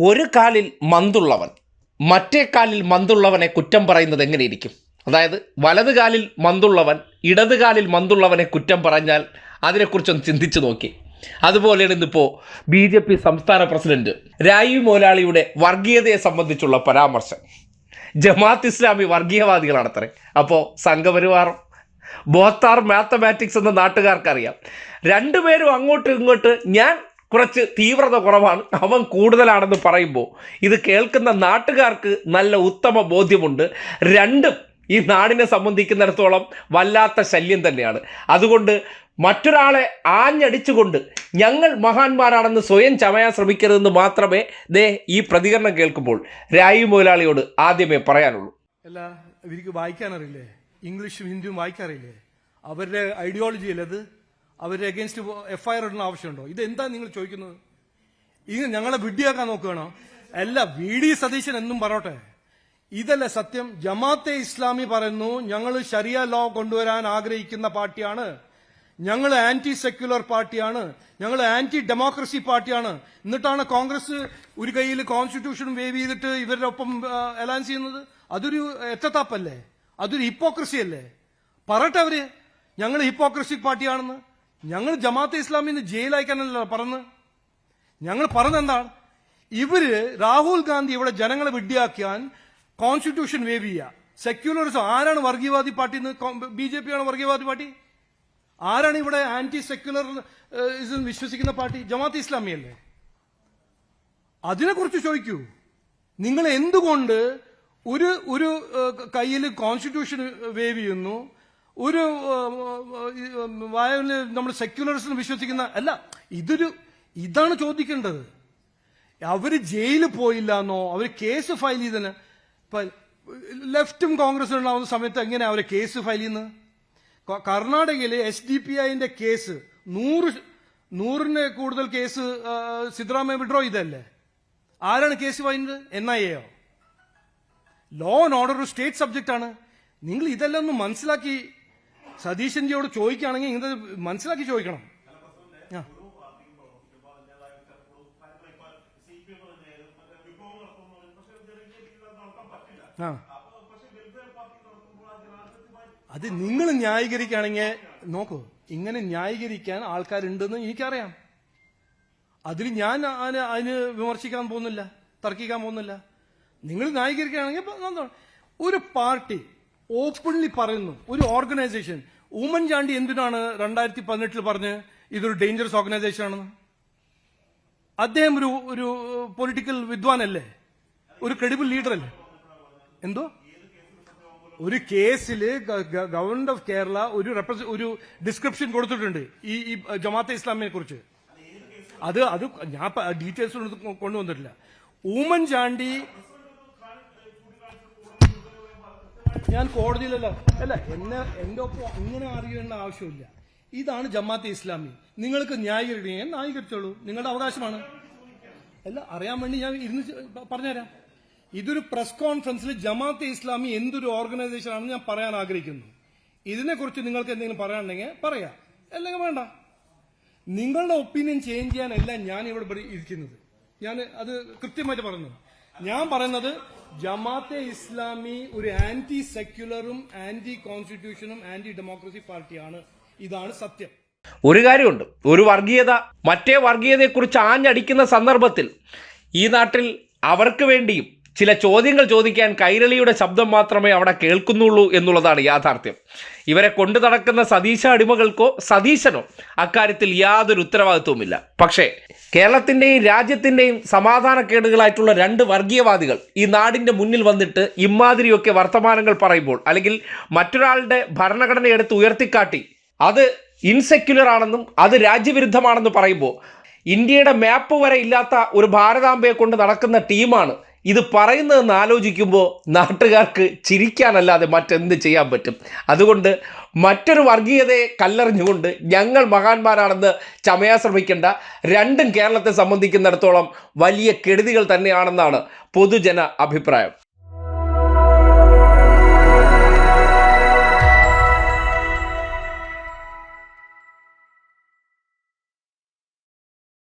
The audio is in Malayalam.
ഒരു കാലിൽ മന്തുള്ളവൻ മറ്റേ കാലിൽ മന്തുള്ളവനെ കുറ്റം പറയുന്നത് എങ്ങനെയിരിക്കും അതായത് വലത് കാലിൽ മന്തുള്ളവൻ ഇടത് കാലിൽ മന്തുള്ളവനെ കുറ്റം പറഞ്ഞാൽ അതിനെക്കുറിച്ചൊന്ന് ചിന്തിച്ചു നോക്കി. അതുപോലെയാണ് ഇന്നിപ്പോൾ ബി ജെ പി സംസ്ഥാന പ്രസിഡന്റ് രായു മോലാളിയുടെ വർഗീയതയെ സംബന്ധിച്ചുള്ള പരാമർശം. ജമാഅത്ത് ഇസ്ലാമി വർഗീയവാദികളാണത്രേ. അപ്പോൾ സംഘപരിവാർ ബോത്താർ മാത്തമാറ്റിക്സ് എന്ന നാട്ടുകാർക്കറിയാം. രണ്ടുപേരും അങ്ങോട്ടും ഇങ്ങോട്ട് ഞാൻ കുറച്ച് തീവ്രത കുറവാണ്. അവൻ കൂടുതലാണെന്ന് പറയുമ്പോൾ ഇത് കേൾക്കുന്ന നാട്ടുകാർക്ക് നല്ല ഉത്തമ ബോധ്യമുണ്ട്. രണ്ടും ഈ നാടിനെ സംബന്ധിക്കുന്നിടത്തോളം വല്ലാത്ത ശല്യം തന്നെയാണ്. അതുകൊണ്ട് മറ്റൊരാളെ ആഞ്ഞടിച്ചുകൊണ്ട് ഞങ്ങൾ മഹാന്മാരാണെന്ന് സ്വയം ചമയാൻ ശ്രമിക്കരുതെന്ന് മാത്രമേ ദേ ഈ പ്രതികരണം കേൾക്കുമ്പോൾ രായു മുതലാളിയോട് ആദ്യമേ പറയാനുള്ളൂ. അല്ല ഇവർക്ക് വായിക്കാനറിയില്ലേ? ഇംഗ്ലീഷും ഹിന്ദിയും വായിക്കാൻ അറിയില്ലേ അവരുടെ ഐഡിയോളജി അല്ലത് അവരുടെ അഗേൻസ്റ്റ് എഫ് ഐ ആർ ഇടുന്ന ആവശ്യമുണ്ടോ? ഇത് എന്താ നിങ്ങൾ ചോദിക്കുന്നത്? ഇത് ഞങ്ങളെ വിഡ്ഢിയാക്കാൻ നോക്കുകയാണോ? അല്ല വി ഡി സതീശൻ എന്നും പറയട്ടെ. ഇതല്ല സത്യം? ജമാഅത്തെ ഇസ്ലാമി പറയുന്നു ഞങ്ങൾ ശരിയ ലോ കൊണ്ടുവരാൻ ആഗ്രഹിക്കുന്ന പാർട്ടിയാണ്. ഞങ്ങൾ ആന്റി സെക്യുലർ പാർട്ടിയാണ്. ഞങ്ങൾ ആന്റി ഡെമോക്രസി പാർട്ടിയാണ്. എന്നിട്ടാണ് കോൺഗ്രസ് ഒരു കയ്യിൽ കോൺസ്റ്റിറ്റ്യൂഷൻ വേവ് ചെയ്തിട്ട് ഇവരുടെ ഒപ്പം അലയൻസ് ചെയ്യുന്നത്? അതൊരു എത്തത്താപ്പല്ലേ അതൊരു ഹിപ്പോക്രസി അല്ലേ? പറയട്ടെ അവർ. ഞങ്ങൾ ഹിപ്പോക്രസി പാർട്ടിയാണെന്ന്. ഞങ്ങൾ ജമാഅത്തെ ജയിൽ ജയിലയക്കാനല്ല പറഞ്ഞ് ഞങ്ങൾ പറഞ്ഞെന്താണ്? ഇവർ രാഹുൽ ഗാന്ധി ഇവിടെ ജനങ്ങളെ വിഡ്ഢിയാക്കാൻ കോൺസ്റ്റിറ്റ്യൂഷൻ വേവ് ചെയ്യുക. സെക്യുലറിസം ആരാണ് വർഗീയവാദി പാർട്ടി ബി ജെ പി ആണ് വർഗീയവാദി പാർട്ടി? ആരാണ് ഇവിടെ ആന്റി സെക്യുലർ വിശ്വസിക്കുന്ന പാർട്ടി? ജമാഅത്ത് ഇസ്ലാമിയല്ലേ അതിനെക്കുറിച്ച് ചോദിക്കൂ. നിങ്ങൾ എന്തുകൊണ്ട് ഒരു ഒരു കയ്യിൽ കോൺസ്റ്റിറ്റ്യൂഷൻ വേവ് ചെയ്യുന്നു? ഒരു വായന നമ്മൾ സെക്യുലറിസം വിശ്വസിക്കുന്ന അല്ല ഇതൊരു ഇതാണ് ചോദിക്കേണ്ടത്. അവർ ജയിലിൽ പോയില്ല എന്നോ അവർ കേസ് ഫയൽ ചെയ്തതിന് ലെഫ്റ്റും കോൺഗ്രസ് ഉണ്ടാവുന്ന സമയത്ത് എങ്ങനെയാണ് അവർ കേസ് ഫയൽ ചെയ്യുന്നത്? കർണാടകയിൽ എസ് ഡി പി ഐന്റെ കേസ് നൂറ് നൂറിന് കൂടുതൽ കേസ് സിദ്ധരാമയ്യ വിഡ്രോ ചെയ്തല്ലേ ആരാണ് കേസ് പറയുന്നത് എൻ ഐ എയോ ലോ ആൻഡ് ഓർഡർ ഒരു സ്റ്റേറ്റ് ആണ് നിങ്ങൾ ഇതെല്ലാം ഒന്ന് മനസ്സിലാക്കി സതീശൻജിയോട് ചോദിക്കുകയാണെങ്കിൽ ഇങ്ങനെ മനസ്സിലാക്കി ചോദിക്കണം. ആ. അത് നിങ്ങൾ ന്യായീകരിക്കുകയാണെങ്കിൽ നോക്കൂ ഇങ്ങനെ ന്യായീകരിക്കാൻ ആൾക്കാരുണ്ടെന്ന് എനിക്കറിയാം. അതിൽ ഞാൻ അതിന് അതിന് വിമർശിക്കാൻ പോകുന്നില്ല തർക്കിക്കാൻ പോകുന്നില്ല. നിങ്ങൾ ന്യായീകരിക്കുകയാണെങ്കിൽ ഒരു പാർട്ടി ഓപ്പൺലി പറയുന്നു. ഒരു ഓർഗനൈസേഷൻ ഉമ്മൻചാണ്ടി എന്തിനാണ് രണ്ടായിരത്തി പതിനെട്ടിൽ പറഞ്ഞ് ഇതൊരു ഡേഞ്ചറസ് ഓർഗനൈസേഷൻ ആണെന്ന്? അദ്ദേഹം ഒരു ഒരു പൊളിറ്റിക്കൽ വിദ്വാനല്ലേ? ഒരു ക്രെഡിബിൾ ലീഡർ അല്ലേ? എന്തോ? ഒരു കേസിൽ ഗവൺമെന്റ് ഓഫ് കേരള ഒരു ഒരു ഡിസ്ക്രിപ്ഷൻ കൊടുത്തിട്ടുണ്ട് ഈ ഈ ജമാഅത്തെ ഇസ്ലാമിനെ കുറിച്ച്. അത് അത് ഞാൻ ഡീറ്റെയിൽസ് കൊണ്ടുവന്നിട്ടില്ല. ഉമ്മൻചാണ്ടി ഞാൻ കോടതിയിലല്ല. അല്ല എന്നെ എന്റെ ഒപ്പം ഇങ്ങനെ അറിയേണ്ട ആവശ്യമില്ല. ഇതാണ് ജമാഅത്തെ ഇസ്ലാമി. നിങ്ങൾക്ക് ന്യായീകരിക്കണമെങ്കിൽ ന്യായീകരിച്ചോളൂ. നിങ്ങളുടെ അവകാശമാണ്. അല്ല അറിയാൻ വേണ്ടി ഞാൻ ഇരുന്ന് പറഞ്ഞുതരാം. ഇതൊരു പ്രസ് കോൺഫറൻസിൽ ജമാഅത്തെ ഇസ്ലാമി എന്തൊരു ഓർഗനൈസേഷൻ ആണെന്ന് ഞാൻ പറയാൻ ആഗ്രഹിക്കുന്നു. ഇതിനെക്കുറിച്ച് നിങ്ങൾക്ക് എന്തെങ്കിലും പറയാനുണ്ടെങ്കിൽ പറയാം. അല്ലെങ്കിൽ വേണ്ട. നിങ്ങളുടെ ഒപ്പീനിയൻ ചേഞ്ച് ചെയ്യാനല്ല ഞാൻ ഇവിടെ ഇരിക്കുന്നത്. ഞാൻ അത് കൃത്യമായിട്ട് പറയുന്നു. ഞാൻ പറയുന്നത് ജമാഅത്തെ ഇസ്ലാമി ഒരു ആന്റി സെക്യുലറും ആന്റി കോൺസ്റ്റിറ്റ്യൂഷനും ആന്റി ഡെമോക്രസി പാർട്ടിയാണ്. ഇതാണ് സത്യം. ഒരു കാര്യമുണ്ട്. ഒരു വർഗീയത മറ്റേ വർഗീയതയെക്കുറിച്ച് ആഞ്ഞടിക്കുന്ന സന്ദർഭത്തിൽ ഈ നാട്ടിൽ അവർക്ക് വേണ്ടിയും ചില ചോദ്യങ്ങൾ ചോദിക്കാൻ കൈരളിയുടെ ശബ്ദം മാത്രമേ അവിടെ കേൾക്കുന്നുള്ളൂ എന്നുള്ളതാണ് യാഥാർത്ഥ്യം. ഇവരെ കൊണ്ടു നടക്കുന്ന സതീശ അടിമകൾക്കോ സതീശനോ അക്കാര്യത്തിൽ യാതൊരു ഉത്തരവാദിത്വവുമില്ല. പക്ഷേ കേരളത്തിന്റെയും രാജ്യത്തിന്റെയും സമാധാനക്കേടുകളായിട്ടുള്ള രണ്ട് വർഗീയവാദികൾ ഈ നാടിന്റെ മുന്നിൽ വന്നിട്ട് ഇമാതിരിയൊക്കെ വർത്തമാനങ്ങൾ പറയുമ്പോൾ അല്ലെങ്കിൽ മറ്റൊരാളുടെ ഭരണഘടന എടുത്ത് ഉയർത്തിക്കാട്ടി അത് ഇൻസെക്യുലർ ആണെന്നും അത് രാജ്യവിരുദ്ധമാണെന്ന് പറയുമ്പോൾ ഇന്ത്യയുടെ മാപ്പ് വരെ ഇല്ലാത്ത ഒരു ഭാരതാംബയെ കൊണ്ട് നടക്കുന്ന ടീമാണ് ഇത് പറയുന്നതെന്ന് ആലോചിക്കുമ്പോൾ നാട്ടുകാർക്ക് ചിരിക്കാനല്ലാതെ മറ്റെന്ത് ചെയ്യാൻ പറ്റും? അതുകൊണ്ട് മറ്റൊരു വർഗീയതയെ കല്ലെറിഞ്ഞുകൊണ്ട് ഞങ്ങൾ മഹാന്മാരാണെന്ന് ചമയാൻ ശ്രമിക്കേണ്ട രണ്ടും കേരളത്തെ സംബന്ധിക്കുന്നിടത്തോളം വലിയ കെടുതികൾ തന്നെയാണെന്നാണ് പൊതുജന അഭിപ്രായം.